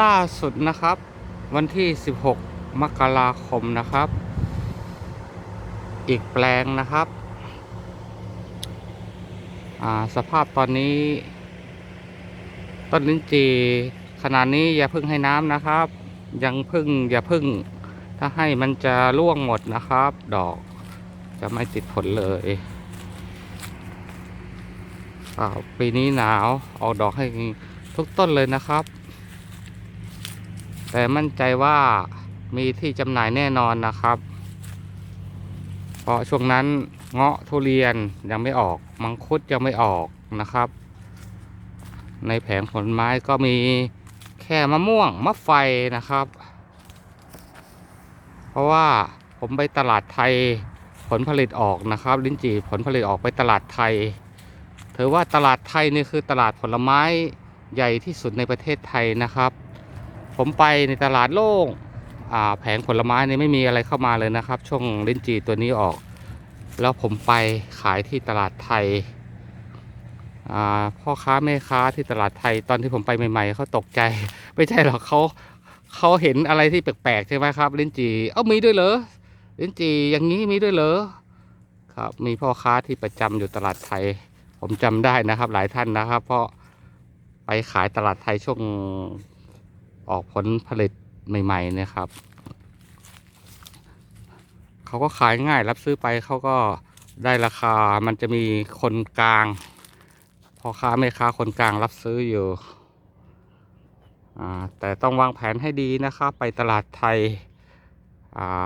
ล่าสุดนะครับ วันที่ 16 มกราคมนะครับ อีกแปลงนะครับสภาพตอนนี้ ต้นลิ้นจีขนาดนี้อย่าพึ่งให้น้ำนะครับ ยังพึ่งอย่าพึ่ง ถ้าให้มันจะร่วงหมดนะครับ ดอกจะไม่ติดผลเลยปีนี้หนาวออกดอกให้ทุกต้นเลยนะครับ แต่มั่นใจว่ามีที่จำหน่ายแน่นอนนะครับ เพราะช่วงนั้นเงาะทุเรียนยังไม่ออก มังคุดยังไม่ออกนะครับ ในแผงผลไม้ก็มีแค่มะม่วงมะไฟนะครับ เพราะว่าผมไปตลาดไทยผลผลิตออกนะครับ ลิ้นจี่ผลผลิตออกไปตลาดไทยถือว่าตลาดไทยนี่คือตลาดผลไม้ใหญ่ที่สุดในประเทศไทยนะครับ ผมไปในตลาดโล่งแผงผลไม้นี่ไม่มีอะไรเข้ามาเลยนะครับ ช่วงลิ้นจี่ตัวนี้ออก แล้วผมไปขายที่ตลาดไทยพ่อค้าแม่ค้าที่ตลาดไทยตอนที่ผมไปใหม่ ๆเขาตกใจ ไม่ใช่หรอกเขาเขาเห็นอะไรที่แปลกๆใช่ไหมครับ ลิ้นจี่เอ้ามีด้วยเหรอลิ้นจี่อย่างนี้มีด้วยเหรอครับ มีพ่อค้าที่ประจำอยู่ตลาดไทย ผมจำได้นะครับ หลายท่านนะครับ เพราะไปขายตลาดไทยช่วง ออกผลผลิตใหม่ๆนะครับ เขาก็ขายง่ายรับซื้อไปเขาก็ได้ราคามันจะมีคนกลางพ่อค้าแม่ค้าคนกลางรับซื้ออยู่แต่ต้องวางแผนให้ดีนะครับ ไปตลาดไทย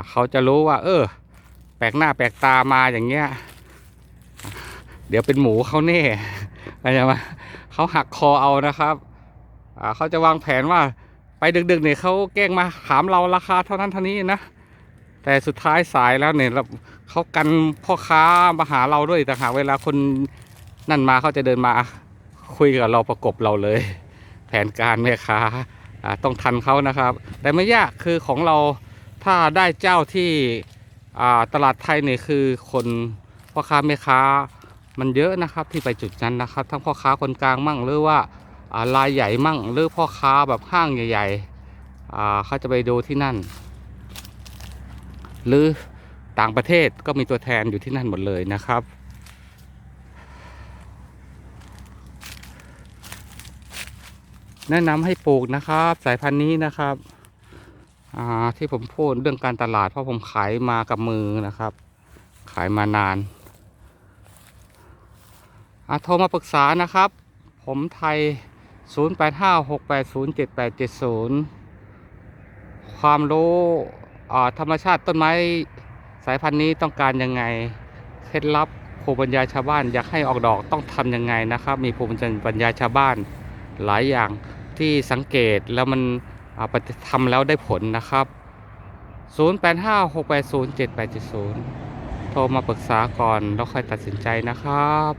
เขาจะรู้ว่า เออ แปลกหน้าแปลกตามาอย่างเงี้ย เดี๋ยวเป็นหมูเขาแน่เข้าใจไหมเขาหักคอเอานะครับเขาจะวางแผนว่า ไปดึกๆเนี่ยเขาแกล้งมาถามเราราคาเท่านั้นเท่านี้นะ แต่สุดท้ายสายแล้วเนี่ยเราเขากันพ่อค้ามาหาเราด้วยแต่หากเวลาคนนั่นมาเขาจะเดินมาคุยกับเราประกบเราเลย แผนการแม่ค้าต้องทันเขานะครับ แต่ไม่ยากคือของเราถ้าได้เจ้าที่ตลาดไทยเนี่ยคือคนพ่อค้าแม่ค้ามันเยอะนะครับที่ไปจุดนั้นนะครับ ทั้งพ่อค้าคนกลางมั่งหรือว่า รายใหญ่มั่งหรือพ่อค้าแบบห้างใหญ่ๆเขาจะไปดูที่นั่น หรือต่างประเทศก็มีตัวแทนอยู่ที่นั่นหมดเลยนะครับแนะนำให้ปลูกนะครับ สายพันธุ์นี้นะครับที่ผมพูดเรื่องการตลาดเพราะผมขายมากับมือนะครับ ขายมานานอะโทรมาปรึกษานะครับ ผมไทย 0856807870 ความรู้ธรรมชาติต้นไม้สายพันธุ์นี้ต้องการยังไง เคล็ดลับภูมิปัญญาชาวบ้านอยากให้ออกดอกต้องทำยังไงนะครับ มีภูมิปัญญาชาวบ้านหลายอย่างที่สังเกตแล้วมันปฏิทำแล้วได้ผลนะครับ 0856807870 โทรมาปรึกษาก่อนแล้วค่อยตัดสินใจนะครับ